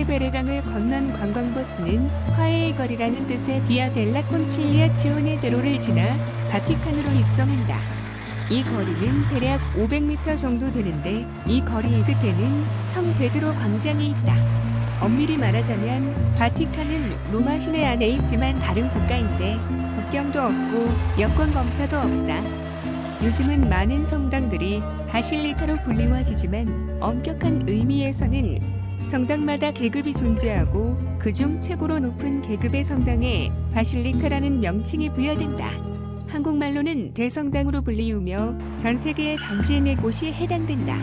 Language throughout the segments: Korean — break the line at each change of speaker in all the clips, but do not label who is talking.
테베레강을 건넌 관광버스는 화해의 거리라는 뜻의 비아 델라 콘칠리아 지오네데로를 지나 바티칸으로 입성한다. 이 거리는 대략 500m 정도 되는데 이 거리의 끝에는 성 베드로 광장이 있다. 엄밀히 말하자면 바티칸은 로마 시내 안에 있지만 다른 국가인데 국경도 없고 여권 검사도 없다. 요즘은 많은 성당들이 바실리카로 불리워지지만 엄격한 의미에서는 성당마다 계급이 존재하고 그중 최고로 높은 계급의 성당에 바실리카라는 명칭이 부여된다. 한국말로는 대성당으로 불리우며 전 세계의 단지 네 곳이 해당된다.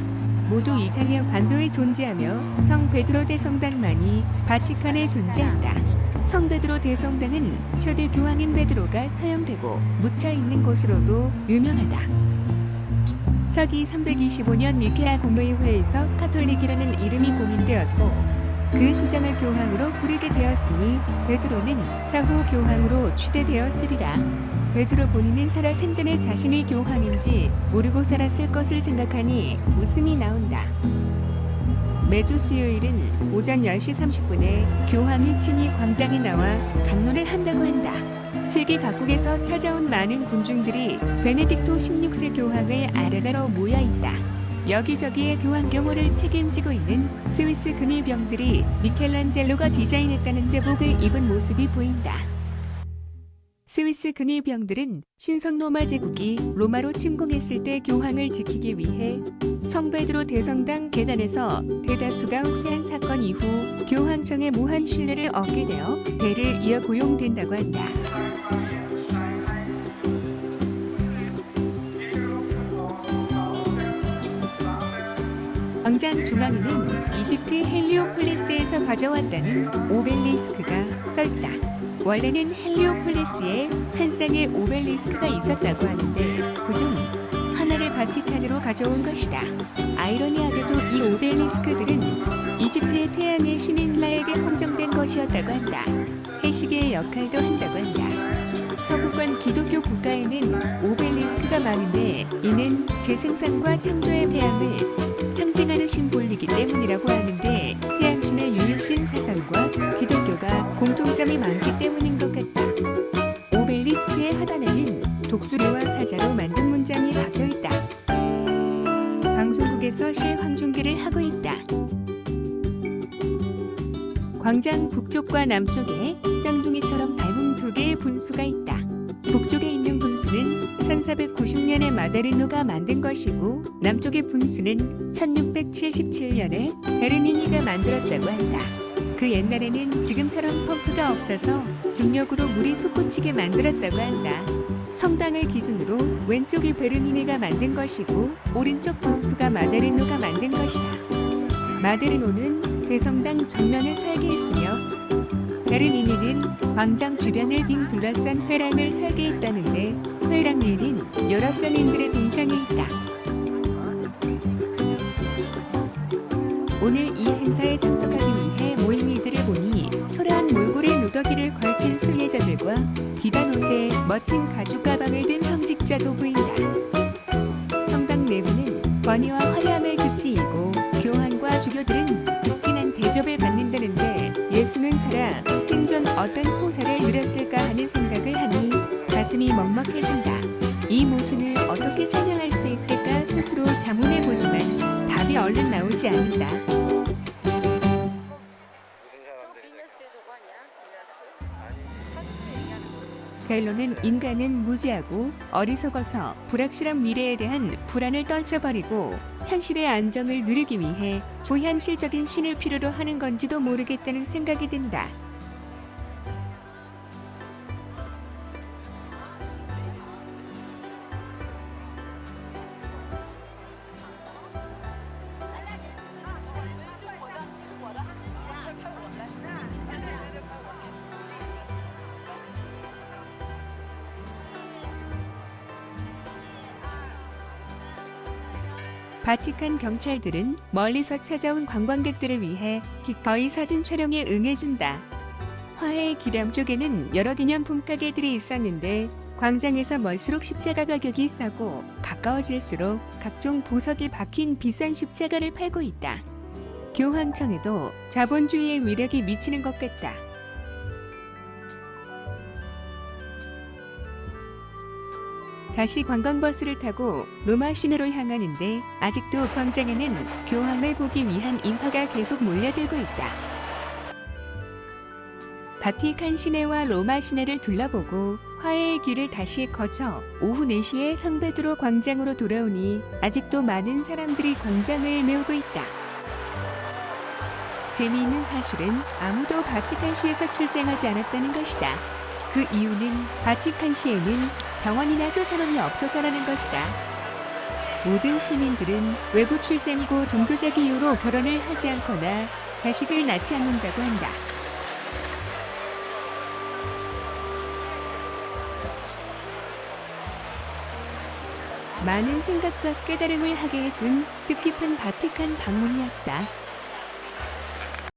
모두 이탈리아 반도에 존재하며 성 베드로 대성당만이 바티칸에 존재한다. 성 베드로 대성당은 초대 교황인 베드로가 처형되고 묻혀 있는 곳으로도 유명하다. 서기 325년 니케아 공회의회에서 카톨릭이라는 이름이 공인되었고 그 수장을 교황으로 부르게 되었으니 베드로는 사후 교황으로 추대되었으리라. 베드로 본인은 살아 생전에 자신이 교황인지 모르고 살았을 것을 생각하니 웃음이 나온다. 매주 수요일은 오전 10시 30분에 교황이 친히 광장에 나와 강론을 한다고 한다. 세계 각국에서 찾아온 많은 군중들이 베네딕토 16세 교황을 아련하러 모여 있다. 여기저기에 교황 경호를 책임지고 있는 스위스 근위병들이 미켈란젤로가 디자인했다는 제복을 입은 모습이 보인다. 스위스 근위병들은 신성 로마 제국이 로마로 침공했을 때 교황을 지키기 위해 성베드로 대성당 계단에서 대다수가 흡수한 사건 이후 교황청의 무한 신뢰를 얻게 되어 대를 이어 고용된다고 한다. 광장 중앙에는 이집트 헬리오폴리스에서 가져왔다는 오벨리스크가 서 있다. 원래는 헬리오폴리스에 한 쌍의 오벨리스크가 있었다고 하는데 그중 하나를 바티칸으로 가져온 것이다. 아이러니하게도 이 오벨리스크들은 이집트의 태양의 신인 라에게 헌정된 것이었다고 한다. 해시계의 역할도 한다고 한다. 서구권 기독교 국가에는 오벨리스크가 많은데 이는 재생산과 창조의 태양을 심볼이기 때문이라고 하는데 태양신의 유일신 사상과 기독교가 공통점이 많기 때문인 것 같다. 오벨리스크의 하단에는 독수리와 사자로 만든 문장이 박혀 있다. 방송국에서 실황중계를 하고 있다. 광장 북쪽과 남쪽에 쌍둥이처럼 닮은 두 개의 분수가 있다. 북쪽에 있는 분수는 1490년에 마데리노가 만든 것이고 남쪽의 분수는 1677년에 베르니니가 만들었다고 한다. 그 옛날에는 지금처럼 펌프가 없어서 중력으로 물이 솟구치게 만들었다고 한다. 성당을 기준으로 왼쪽이 베르니니가 만든 것이고 오른쪽 분수가 마데리노가 만든 것이다. 마데리노는 대성당 전면을 설계했으며 베르니니는 광장 주변을 빙 둘러싼 회랑을 설계했다는데 회랑 위에는 여러 선인들의 동상이 있다. 오늘 이 행사에 참석하기 위해 모인 이들을 보니 초라한 몰골에 누더기를 걸친 순례자들과 비단 옷에 멋진 가죽 가방을 든 성직자도 보인다. 성당 내부는 권위와 화려함의 끝이이고 교황과 주교들은 극진한 대접을 받는다는데 예 수는 살아 생전 어떤 호사를 누렸을까 하는 생각을 하니 가슴이 먹먹해진다. 이 모순을 어떻게 설명할 수 있을까 스스로 자문해 보지만 답이 얼른 나오지 않는다. 결론은 인간은 무지하고 어리석어서 불확실한 미래에 대한 불안을 떨쳐버리고 현실의 안정을 누리기 위해 조현실적인 신을 필요로 하는 건지도 모르겠다는 생각이 든다. 바티칸 경찰들은 멀리서 찾아온 관광객들을 위해 기꺼이 사진 촬영에 응해준다. 화해의 기량 쪽에는 여러 기념품 가게들이 있었는데 광장에서 멀수록 십자가 가격이 싸고 가까워질수록 각종 보석이 박힌 비싼 십자가를 팔고 있다. 교황청에도 자본주의의 위력이 미치는 것 같다. 다시 관광버스를 타고 로마 시내로 향하는데 아직도 광장에는 교황을 보기 위한 인파가 계속 몰려들고 있다. 바티칸 시내와 로마 시내를 둘러보고 화해의 길을 다시 거쳐 오후 4시에 성베드로 광장으로 돌아오니 아직도 많은 사람들이 광장을 메우고 있다. 재미있는 사실은 아무도 바티칸시에서 출생하지 않았다는 것이다. 그 이유는 바티칸시에는 병원이나 조산원이 없어서라는 것이다. 모든 시민들은 외부 출생이고 종교적 이유로 결혼을 하지 않거나 자식을 낳지 않는다고 한다. 많은 생각과 깨달음을 하게 해준 뜻깊은 바티칸 방문이었다.